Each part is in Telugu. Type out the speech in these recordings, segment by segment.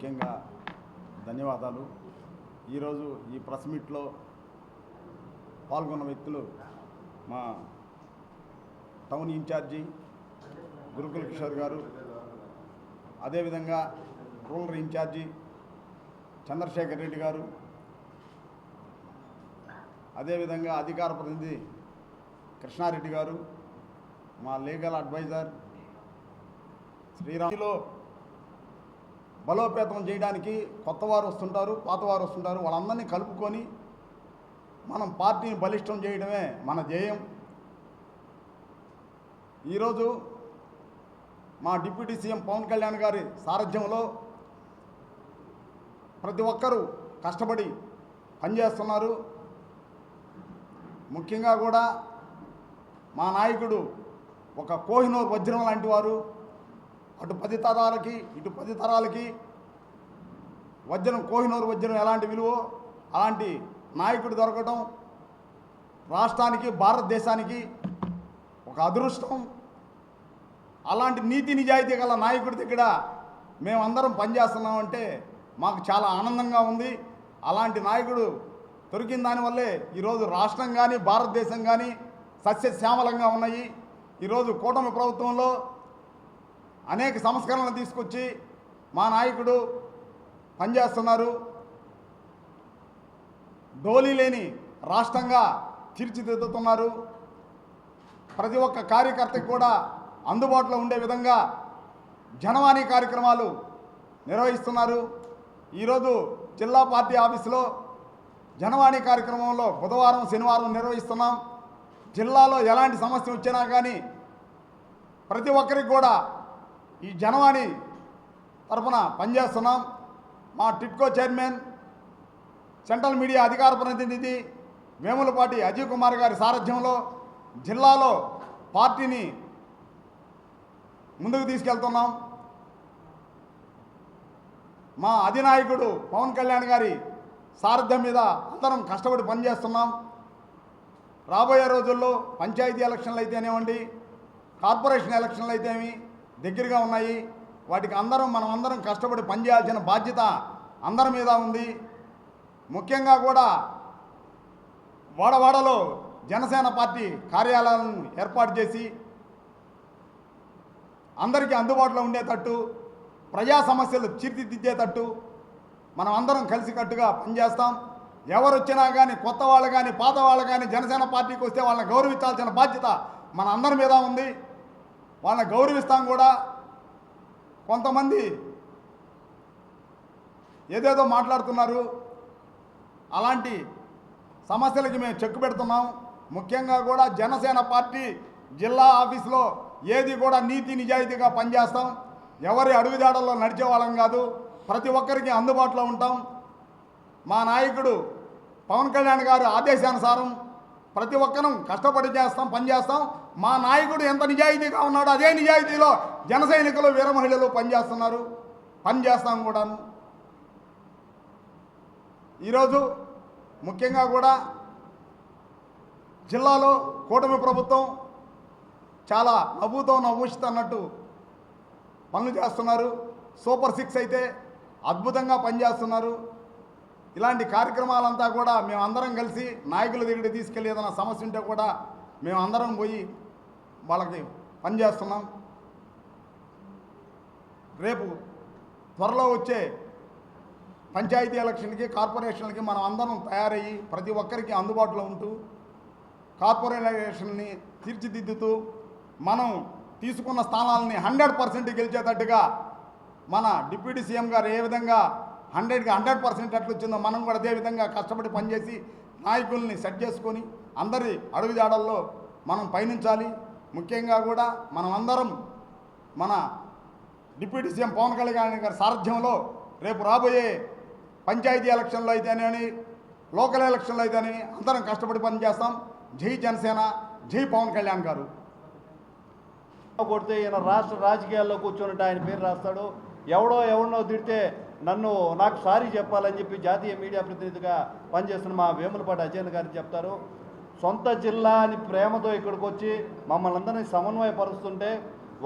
ముఖ్యంగా ధన్యవాదాలు. ఈరోజు ఈ ప్రెస్ మీట్లో పాల్గొన్న వ్యక్తులు మా టౌన్ ఇన్ఛార్జి గురుకుల కిషోర్ గారు అదేవిధంగా రూరల్ ఇన్ఛార్జి చంద్రశేఖర్ రెడ్డి గారు అదేవిధంగా అధికార ప్రతినిధి కృష్ణారెడ్డి గారు మా లీగల్ అడ్వైజర్ శ్రీరాములో బలోపేతం చేయడానికి కొత్త వారు వస్తుంటారు పాతవారు వస్తుంటారు. వాళ్ళందరినీ కలుపుకొని మనం పార్టీని బలిష్టం చేయడమే మన ధ్యేయం. ఈరోజు మా డిప్యూటీ సీఎం పవన్ కళ్యాణ్ గారి సారథ్యంలో ప్రతి ఒక్కరూ కష్టపడి పనిచేస్తున్నారు. ముఖ్యంగా కూడా మా నాయకుడు ఒక కోహినూర్ వజ్రం లాంటి వారు అటు పది తరాలకి ఇటు పది తరాలకి వజ్రం కోహినూరు వజ్రం ఎలాంటి విలువ అలాంటి నాయకుడు దొరకటం రాష్ట్రానికి భారతదేశానికి ఒక అదృష్టం. అలాంటి నీతి నిజాయితీ గల నాయకుడి దగ్గర మేమందరం పనిచేస్తున్నామంటే మాకు చాలా ఆనందంగా ఉంది. అలాంటి నాయకుడు దొరికిన దానివల్లే ఈరోజు రాష్ట్రం కానీ భారతదేశం కానీ సస్యశ్యామలంగా ఉన్నాయి. ఈరోజు కూటమి ప్రభుత్వంలో అనేక సంస్కరణలు తీసుకొచ్చి మా నాయకుడు పనిచేస్తున్నారు. డోలీ లేని రాష్ట్రంగా తీర్చిదిద్దుతున్నారు. ప్రతి ఒక్క కార్యకర్తకి కూడా అందుబాటులో ఉండే విధంగా జనవాణి కార్యక్రమాలు నిర్వహిస్తున్నారు. ఈరోజు జిల్లా పార్టీ ఆఫీసులో జనవాణి కార్యక్రమంలో బుధవారం శనివారం నిర్వహిస్తున్నాం. జిల్లాలో ఎలాంటి సమస్య వచ్చినా కానీ ప్రతి ఒక్కరికి కూడా ఈ జనవాణి తరఫున పనిచేస్తున్నాం. మా టిట్కో చైర్మన్ సెంట్రల్ మీడియా అధికార ప్రతినిధి వేములపాటి అజయ్ కుమార్ గారి సారథ్యంలో జిల్లాలో పార్టీని ముందుకు తీసుకెళ్తున్నాం. మా అధినాయకుడు పవన్ కళ్యాణ్ గారి సారథ్యం మీద అందరం కష్టపడి పనిచేస్తున్నాం. రాబోయే రోజుల్లో పంచాయతీ ఎలక్షన్లు అయితేనేవ్వండి కార్పొరేషన్ ఎలక్షన్లు అయితేమి దగ్గరగా ఉన్నాయి. వాటికి అందరం మనం అందరం కష్టపడి పనిచేయాల్సిన బాధ్యత అందరి మీద ఉంది. ముఖ్యంగా కూడా వాడవాడలో జనసేన పార్టీ కార్యాలయాలను ఏర్పాటు చేసి అందరికీ అందుబాటులో ఉండేటట్టు ప్రజా సమస్యలు తీర్చిదిద్దేటట్టు మనం అందరం కలిసికట్టుగా పనిచేస్తాం. ఎవరు వచ్చినా కానీ కొత్త వాళ్ళు కానీ పాత వాళ్ళు కానీ జనసేన పార్టీకి వస్తే వాళ్ళని గౌరవించాల్సిన బాధ్యత మన అందరి మీద ఉంది. వాళ్ళని గౌరవిస్తాం కూడా కొంతమంది ఏదేదో మాట్లాడుతున్నారు. అలాంటి సమస్యలకి మేము చెక్కు పెడుతున్నాం. ముఖ్యంగా కూడా జనసేన పార్టీ జిల్లా ఆఫీసులో ఏది కూడా నీతి నిజాయితీగా పనిచేస్తాం. ఎవరి అడుగుదాడల్లో నడిచే వాళ్ళం కాదు. ప్రతి ఒక్కరికి అందుబాటులో ఉంటాం. మా నాయకుడు పవన్ కళ్యాణ్ గారు ఆదేశానుసారం ప్రతి ఒక్కరం కష్టపడి చేస్తాం పనిచేస్తాం మా నాయకుడు ఎంత నిజాయితీగా ఉన్నాడో అదే నిజాయితీలో జన సైనికులు వీర మహిళలు పనిచేస్తున్నారు. పనిచేస్తాం కూడా ఈరోజు ముఖ్యంగా కూడా జిల్లాలో కూటమి ప్రభుత్వం చాలా నవ్వుతో నవ్వుషిత అన్నట్టు పనులు చేస్తున్నారు. సూపర్ సిక్స్ అయితే అద్భుతంగా పనిచేస్తున్నారు. ఇలాంటి కార్యక్రమాలంతా కూడా మేము అందరం కలిసి నాయకుల దగ్గర తీసుకెళ్ళి ఏదైనా సమస్య ఉంటే కూడా మేము అందరం పోయి వాళ్ళకి పనిచేస్తున్నాం. రేపు త్వరలో వచ్చే పంచాయతీ ఎలక్షన్కి కార్పొరేషన్లకి మనం అందరం తయారయ్యి ప్రతి ఒక్కరికి అందుబాటులో ఉంటూ కార్పొరేషన్ని తీర్చిదిద్దుతూ మనం తీసుకున్న స్థానాలని హండ్రెడ్ పర్సెంట్ గెలిచేటట్టుగా మన డిప్యూటీ సీఎం గారు ఏ విధంగా హండ్రెడ్కి హండ్రెడ్ పర్సెంట్ ఎట్లా వచ్చిందో మనం కూడా అదేవిధంగా కష్టపడి పనిచేసి నాయకుల్ని సెట్ చేసుకొని అందరి అడుగుజాడల్లో మనం పయనించాలి. ముఖ్యంగా కూడా మనం అందరం మన డిప్యూటీ సీఎం పవన్ కళ్యాణ్ గారి సారథ్యంలో రేపు రాబోయే పంచాయతీ ఎలక్షన్లో అయితేనేని లోకల్ ఎలక్షన్లో అయితేనేని అందరం కష్టపడి పనిచేస్తాం. జై జనసేన జై పవన్ కళ్యాణ్ గారు. కొడితే ఈయన రాష్ట్ర రాజకీయాల్లో కూర్చొని ఆయన పేరు రాస్తాడు. ఎవడో ఎవడో తిడితే నన్ను నాకు సారీ చెప్పాలని చెప్పి జాతీయ మీడియా ప్రతినిధిగా పనిచేస్తున్న మా వేములపాటి అజయన్ గారు చెప్తారు. సొంత జిల్లా అని ప్రేమతో ఇక్కడికి వచ్చి మమ్మల్ని అందరినీ సమన్వయపరుస్తుంటే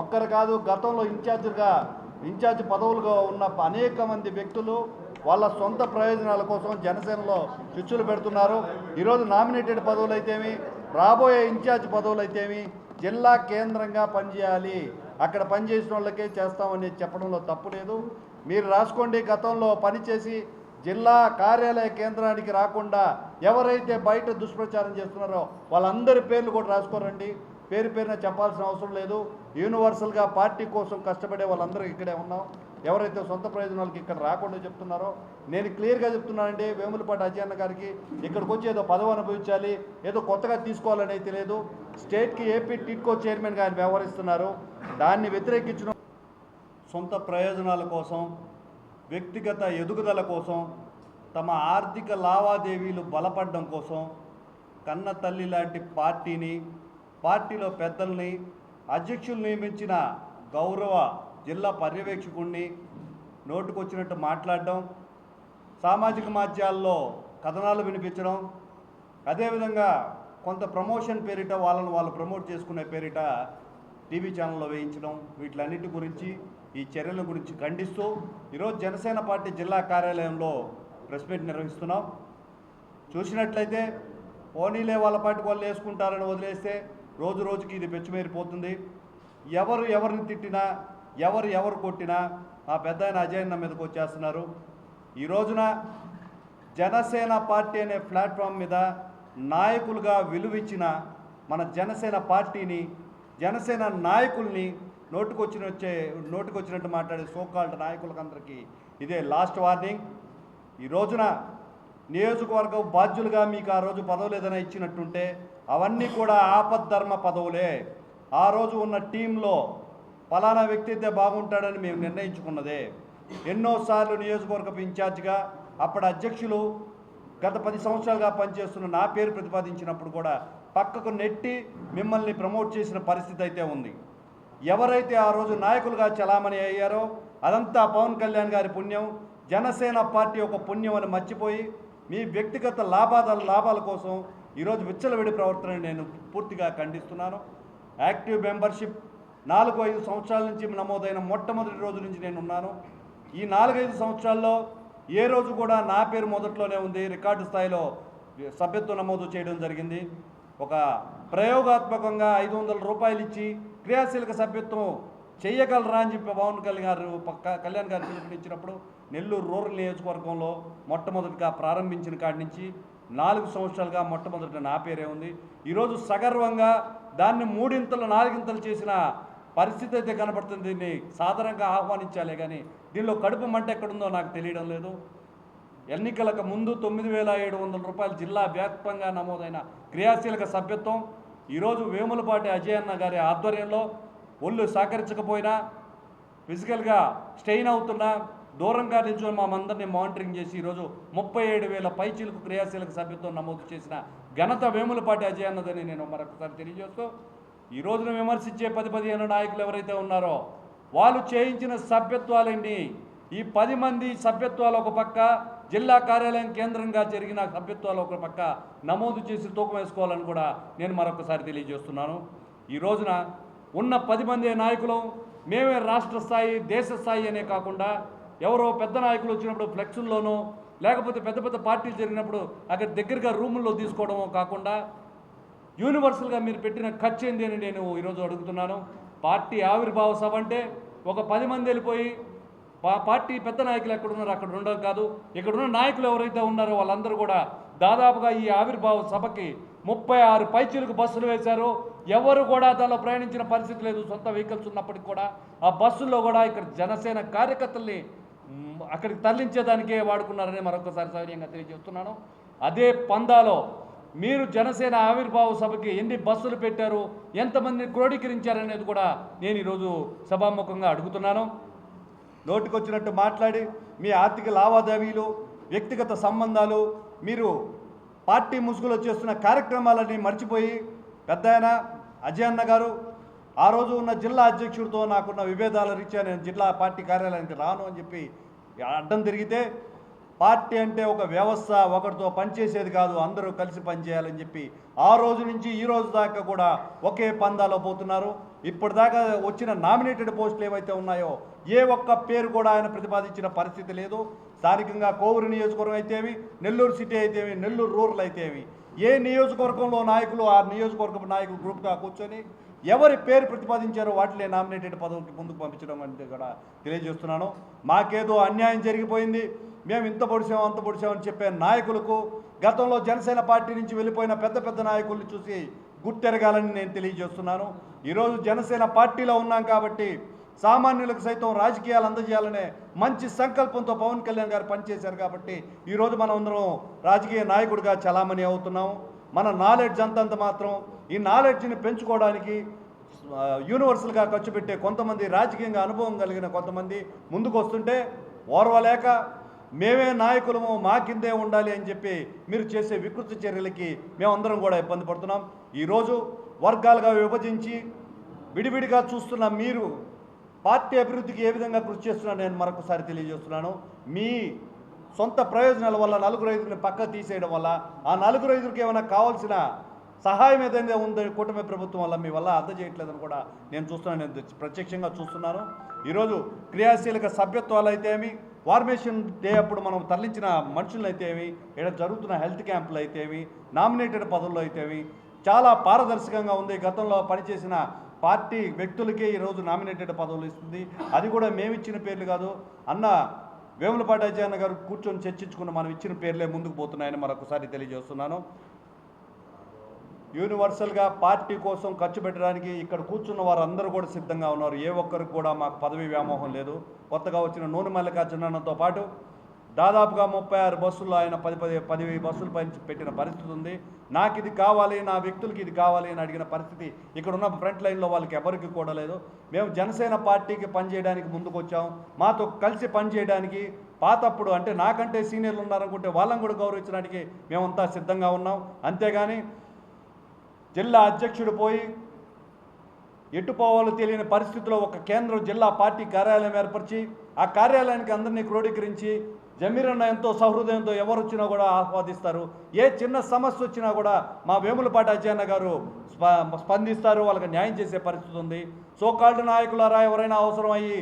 ఒక్కరు కాదు గతంలో ఇన్ఛార్జ్గా ఇన్ఛార్జ్ పదవులుగా ఉన్న అనేక మంది వ్యక్తులు వాళ్ళ సొంత ప్రయోజనాల కోసం జనసేనలో చిచ్చులు పెడుతున్నారు. ఈరోజు నామినేటెడ్ పదవులు అయితేమి రాబోయే ఇన్ఛార్జ్ పదవులు అయితేమి జిల్లా కేంద్రంగా పనిచేయాలి. అక్కడ పనిచేసిన వాళ్ళకే చేస్తామని చెప్పడంలో తప్పు లేదు. మీరు రాసుకోండి గతంలో పనిచేసి జిల్లా కార్యాలయ కేంద్రానికి రాకుండా ఎవరైతే బయట దుష్ప్రచారం చేస్తున్నారో వాళ్ళందరి పేర్లు కూడా రాసుకోరండి. పేరు పేరున చెప్పాల్సిన అవసరం లేదు. యూనివర్సల్గా పార్టీ కోసం కష్టపడే వాళ్ళందరూ ఇక్కడే ఉన్నాం. ఎవరైతే సొంత ప్రయోజనాలకి ఇక్కడ రాకుండా చెప్తున్నారో నేను క్లియర్గా చెప్తున్నానండి వేములపాటి అజయన్న గారికి ఇక్కడికి వచ్చి ఏదో పదవి అనుభవించాలి ఏదో కొత్తగా తీసుకోవాలని అయితే లేదు. స్టేట్కి ఏపీ టిట్కో చైర్మన్గా ఆయన వ్యవహరిస్తున్నారు. దాన్ని వ్యతిరేకించడం సొంత ప్రయోజనాల కోసం వ్యక్తిగత ఎదుగుదల కోసం తమ ఆర్థిక లావాదేవీలు బలపడడం కోసం కన్న తల్లి లాంటి పార్టీని పార్టీలో పెద్దల్ని అధ్యక్షులు నియమించిన గౌరవ జిల్లా పర్యవేక్షకుడిని నోటుకొచ్చినట్టు మాట్లాడడం సామాజిక మాధ్యాల్లో కథనాలు వినిపించడం అదేవిధంగా కొంత ప్రమోషన్ పేరిట వాళ్ళని వాళ్ళు ప్రమోట్ చేసుకునే పేరిట టీవీ ఛానల్లో వేయించడం వీటిలన్నిటి గురించి ఈ చర్యల గురించి ఖండిస్తూ ఈరోజు జనసేన పార్టీ జిల్లా కార్యాలయంలో ప్రెస్ మీట్ నిర్వహిస్తున్నాం. చూసినట్లయితే పోనీలే వాళ్ళ పాటికి వాళ్ళు వేసుకుంటారని వదిలేస్తే రోజు రోజుకి ఇది పెచ్చుమేరిపోతుంది. ఎవరు ఎవరిని తిట్టినా ఎవరు ఎవరు కొట్టినా ఆ పెద్ద ఆయన అజయన్న మీదకి వచ్చేస్తున్నారు. ఈ రోజున జనసేన పార్టీ అనే ప్లాట్ఫామ్ మీద నాయకులుగా విలువిచ్చిన మన జనసేన పార్టీని జనసేన నాయకుల్ని నోటుకొచ్చిన వచ్చే నోటుకొచ్చినట్టు మాట్లాడే సోకాల్డ్ నాయకులకందరికీ ఇదే లాస్ట్ వార్నింగ్. ఈ రోజున నియోజకవర్గం బాధ్యులుగా మీకు ఆ రోజు పదవులు ఏదైనా ఇచ్చినట్టుంటే అవన్నీ కూడా ఆపద్ధర్మ పదవులే. ఆ రోజు ఉన్న టీంలో ఫలానా వ్యక్తి అయితే బాగుంటాడని మేము నిర్ణయించుకున్నదే. ఎన్నోసార్లు నియోజకవర్గపు ఇన్ఛార్జిగా అప్పటి అధ్యక్షులు గత పది సంవత్సరాలుగా పనిచేస్తున్న నా పేరు ప్రతిపాదించినప్పుడు కూడా పక్కకు నెట్టి మిమ్మల్ని ప్రమోట్ చేసిన పరిస్థితి అయితే ఉంది. ఎవరైతే ఆ రోజు నాయకులుగా చలామణి అయ్యారో అదంతా పవన్ కళ్యాణ్ గారి పుణ్యం. జనసేన పార్టీ ఒక పుణ్యం అని మర్చిపోయి మీ వ్యక్తిగత లాభాల లాభాల కోసం ఈరోజు విచ్చలవిడి ప్రవర్తన నేను పూర్తిగా ఖండిస్తున్నాను. యాక్టివ్ మెంబర్షిప్ నాలుగు ఐదు సంవత్సరాల నుంచి నమోదైన మొట్టమొదటి రోజు నుంచి నేను ఉన్నాను ఈ నాలుగైదు సంవత్సరాల్లో ఏ రోజు కూడా నా పేరు మొదట్లోనే ఉంది. రికార్డు స్థాయిలో సభ్యత్వం నమోదు చేయడం జరిగింది. ఒక ప్రయోగాత్మకంగా ఐదు వందల రూపాయలు ఇచ్చి క్రియాశీలక సభ్యత్వం చేయగలరా అని చెప్పి పవన్ కళ్యాణ్ గారు పక్క కళ్యాణ్ గారు పిలుపునిచ్చినప్పుడు నెల్లూరు రూరల్ నియోజకవర్గంలో మొట్టమొదటిగా ప్రారంభించిన కాడి నుంచి నాలుగు సంవత్సరాలుగా మొట్టమొదటి నా పేరే ఉంది. ఈరోజు సగర్వంగా దాన్ని మూడింతలు నాలుగింతలు చేసిన పరిస్థితి అయితే కనబడుతుంది. దీన్ని సాధారణంగా ఆహ్వానించాలే కానీ దీనిలో కడుపు మంట ఎక్కడుందో నాకు తెలియడం లేదు. ఎన్నికలకు ముందు తొమ్మిది వేల ఏడు వందల రూపాయలు జిల్లా వ్యాప్తంగా నమోదైన క్రియాశీలక సభ్యత్వం ఈరోజు వేములపాటి అజయ్ అన్న గారి ఆధ్వర్యంలో ఒళ్ళు సహకరించకపోయినా ఫిజికల్గా స్టెయిన్ అవుతున్నా దూరంగా నిల్చొని మా అందరినీ మానిటరింగ్ చేసి ఈరోజు ముప్పై ఏడు వేల పైచీలకు క్రియాశీలక సభ్యత్వం నమోదు చేసిన ఘనత వేములపాటి అజయ్ అన్నదని నేను మరొకసారి తెలియజేస్తూ ఈ రోజున విమర్శించే పది పదిహేను నాయకులు ఎవరైతే ఉన్నారో వాళ్ళు చేయించిన సభ్యత్వాలన్నీ ఈ పది మంది సభ్యత్వాలు ఒక పక్క జిల్లా కార్యాలయం కేంద్రంగా జరిగిన సభ్యత్వాలు ఒక పక్క నమోదు చేసి తూకం వేసుకోవాలని కూడా నేను మరొకసారి తెలియజేస్తున్నాను. ఈ రోజున ఉన్న పది మంది నాయకులు మేమే రాష్ట్ర స్థాయి దేశ స్థాయి అనే కాకుండా ఎవరో పెద్ద నాయకులు వచ్చినప్పుడు ఫ్లెక్సుల్లోనో లేకపోతే పెద్ద పెద్ద పార్టీలు జరిగినప్పుడు అక్కడ దగ్గరగా రూముల్లో తీసుకోవడమో కాకుండా యూనివర్సల్గా మీరు పెట్టిన ఖర్చు ఏంది అని నేను ఈరోజు అడుగుతున్నాను. పార్టీ ఆవిర్భావ సభ అంటే ఒక పది మంది వెళ్ళిపోయి పా పార్టీ పెద్ద నాయకులు ఎక్కడ ఉన్నారో అక్కడ ఉండడం కాదు. ఇక్కడున్న నాయకులు ఎవరైతే ఉన్నారో వాళ్ళందరూ కూడా దాదాపుగా ఈ ఆవిర్భావ సభకి ముప్పై ఆరు పైచీలకు బస్సులు వేశారు. ఎవరు కూడా దానిలో ప్రయాణించిన పరిస్థితి లేదు. సొంత వెహికల్స్ ఉన్నప్పటికీ కూడా ఆ బస్సుల్లో కూడా ఇక్కడ జనసేన కార్యకర్తల్ని అక్కడికి తరలించేదానికే వాడుకున్నారని మరొకసారి సౌర్యంగా తెలియజేస్తున్నాను. అదే పందాలో మీరు జనసేన ఆవిర్భావ సభకి ఎన్ని బస్సులు పెట్టారు ఎంతమందిని క్రోడీకరించారనేది కూడా నేను ఈరోజు సభాముఖంగా అడుగుతున్నాను. నోటికొచ్చినట్టు మాట్లాడి మీ ఆర్థిక లావాదేవీలు వ్యక్తిగత సంబంధాలు మీరు పార్టీ ముసుగులో చేస్తున్న కార్యక్రమాలని మర్చిపోయి పెద్ద ఆయన అజయ్ అన్న గారు ఆ రోజు ఉన్న జిల్లా అధ్యక్షుడితో నాకున్న విభేదాల రీత్యా నేను జిల్లా పార్టీ కార్యాలయానికి రాను అని చెప్పి అడ్డం తిరిగితే పార్టీ అంటే ఒక వ్యవస్థ ఒకరితో పనిచేసేది కాదు అందరూ కలిసి పనిచేయాలని చెప్పి ఆ రోజు నుంచి ఈ రోజు దాకా కూడా ఒకే పందాలో పోతున్నారు. ఇప్పటిదాకా వచ్చిన నామినేటెడ్ పోస్టులు ఏవైతే ఉన్నాయో ఏ ఒక్క పేరు కూడా ఆయన ప్రతిపాదించిన పరిస్థితి లేదు. స్థానికంగా కోవూరు నియోజకవర్గం అయితేవి నెల్లూరు సిటీ అయితేవి నెల్లూరు రూరల్ అయితేవి. ఏ నియోజకవర్గంలో నాయకులు ఆ నియోజకవర్గం నాయకులు గ్రూప్గా కూర్చొని ఎవరి పేరు ప్రతిపాదించారో వాటినే నామినేటెడ్ పదవికి ముందుకు పంపించడం అంటే కూడా తెలియజేస్తున్నాను. మాకేదో అన్యాయం జరిగిపోయింది. మేము ఇంత పొడిచాం అంత పొడిచామని చెప్పే నాయకులకు గతంలో జనసేన పార్టీ నుంచి వెళ్ళిపోయిన పెద్ద పెద్ద నాయకుల్ని చూసి గుర్తెరగాలని నేను తెలియజేస్తున్నాను. ఈరోజు జనసేన పార్టీలో ఉన్నాం కాబట్టి సామాన్యులకు సైతం రాజకీయాలు అందజేయాలనే మంచి సంకల్పంతో పవన్ కళ్యాణ్ గారు పనిచేశారు కాబట్టి ఈరోజు మనం అందరం రాజకీయ నాయకుడిగా చలామణి అవుతున్నాం. మన నాలెడ్జ్ అంతంత మాత్రం ఈ నాలెడ్జ్ని పెంచుకోవడానికి యూనివర్సల్గా ఖర్చు పెట్టే కొంతమంది రాజకీయంగా అనుభవం కలిగిన కొంతమంది ముందుకు వస్తుంటే ఓర్వలేక మేమే నాయకులము మా కిందే ఉండాలి అని చెప్పి మీరు చేసే వికృతి చర్యలకి మేమందరం కూడా ఇబ్బంది పడుతున్నాం. ఈరోజు వర్గాలుగా విభజించి విడివిడిగా చూస్తున్న మీరు పార్టీ అభివృద్ధికి ఏ విధంగా కృషి చేస్తున్నారో నేను మరొకసారి తెలియజేస్తున్నాను. మీ సొంత ప్రయోజనాల వల్ల నలుగురు ఐదుగురిని పక్క తీసేయడం వల్ల ఆ నలుగురు ఐదుగురికి ఏమైనా కావాల్సిన సహాయం ఏదైనా ఉందో కూటమి ప్రభుత్వం వల్ల మీ వల్ల అందజేయట్లేదని కూడా నేను చూస్తున్నాను నేను ప్రత్యక్షంగా చూస్తున్నాను. ఈరోజు క్రియాశీలక సభ్యత్వాలు అయితేమి ఫార్మేషన్ డే అప్పుడు మనం తరలించిన మనుషులు అయితేమి ఇక్కడ జరుగుతున్న హెల్త్ క్యాంపులు అయితేమి నామినేటెడ్ పదవులు అయితేమి చాలా పారదర్శకంగా ఉంది. గతంలో పనిచేసిన పార్టీ వ్యక్తులకే ఈరోజు నామినేటెడ్ పదవులు ఇస్తుంది. అది కూడా మేము ఇచ్చిన పేర్లు కాదు. అన్న వేములపాటి అజయన్న గారు కూర్చొని చర్చించుకున్న మనం ఇచ్చిన పేర్లే ముందుకు పోతున్నాయని మరొకసారి తెలియజేస్తున్నాను. యూనివర్సల్గా పార్టీ కోసం ఖర్చు పెట్టడానికి ఇక్కడ కూర్చున్న వారందరూ కూడా సిద్ధంగా ఉన్నారు. ఏ ఒక్కరికి కూడా మాకు పదవి వ్యామోహం లేదు. కొత్తగా వచ్చిన నూనె మల్లికార్జునతో పాటు దాదాపుగా ముప్పై ఆరు బస్సులు ఆయన పది పది పది బస్సులు పై పెట్టిన పరిస్థితి ఉంది. నాకు ఇది కావాలి నా వ్యక్తులకి ఇది కావాలి అని అడిగిన పరిస్థితి ఇక్కడ ఉన్న ఫ్రంట్ లైన్లో వాళ్ళకి ఎవరికి కూడా లేదు. మేము జనసేన పార్టీకి పనిచేయడానికి ముందుకు వచ్చాం. మాతో కలిసి పనిచేయడానికి పాతప్పుడు అంటే నాకంటే సీనియర్లు ఉన్నారనుకుంటే వాళ్ళని కూడా గౌరవించడానికి మేమంతా సిద్ధంగా ఉన్నాం. అంతేగాని జిల్లా అధ్యక్షుడు పోయి ఎటు పోవాలో తెలియని పరిస్థితిలో ఒక కేంద్రం జిల్లా పార్టీ కార్యాలయం ఏర్పరిచి ఆ కార్యాలయానికి అందరినీ క్రోడీకరించి జమీరన్న ఎంతో సహృదయంతో ఎవరు వచ్చినా కూడా ఆస్వాదిస్తారు ఏ చిన్న సమస్య వచ్చినా కూడా మా వేములపాటి అజయన్న గారు స్ప స్పందిస్తారు వాళ్ళకి న్యాయం చేసే పరిస్థితి ఉంది. సోకాల్డ్ నాయకులారా ఎవరైనా అవసరం అయ్యి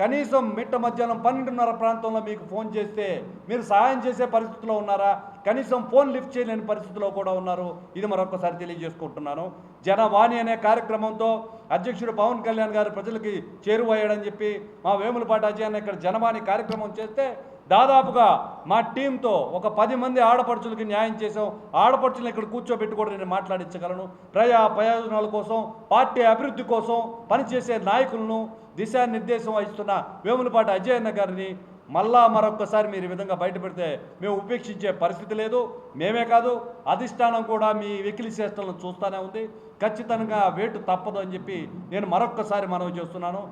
కనీసం మిట్ట మధ్యాహ్నం పన్నెండున్నర ప్రాంతంలో మీకు ఫోన్ చేస్తే మీరు సహాయం చేసే పరిస్థితిలో ఉన్నారా? కనీసం ఫోన్ లిఫ్ట్ చేయలేని పరిస్థితిలో కూడా ఉన్నారు. ఇది మరొకసారి తెలియజేసుకుంటున్నాను. జనవాణి అనే కార్యక్రమంతో అధ్యక్షుడు పవన్ కళ్యాణ్ గారు ప్రజలకి చేరువయ్యాడని చెప్పి మా వేములపాటి అజయన్న ఇక్కడ జనవాణి కార్యక్రమం చేస్తే దాదాపుగా మా టీంతో ఒక పది మంది ఆడపడుచులకి న్యాయం చేసాం ఆడపడుచులను ఇక్కడ కూర్చోబెట్టి కూడా నేను మాట్లాడించగలను. ప్రజా ప్రయోజనాల కోసం పార్టీ అభివృద్ధి కోసం పనిచేసే నాయకులను దిశానిర్దేశం వహిస్తున్న వేములపాటి అజయన్న గారిని మళ్ళా మరొక్కసారి మీరు ఈ విధంగా బయటపెడితే మేము ఉపేక్షించే పరిస్థితి లేదు. మేమే కాదు అధిష్టానం కూడా మీ వెకిలి చేష్టలను చూస్తూనే ఉంది. ఖచ్చితంగా వేటు తప్పదు అని చెప్పి నేను మరొక్కసారి మనవి చేస్తున్నాను.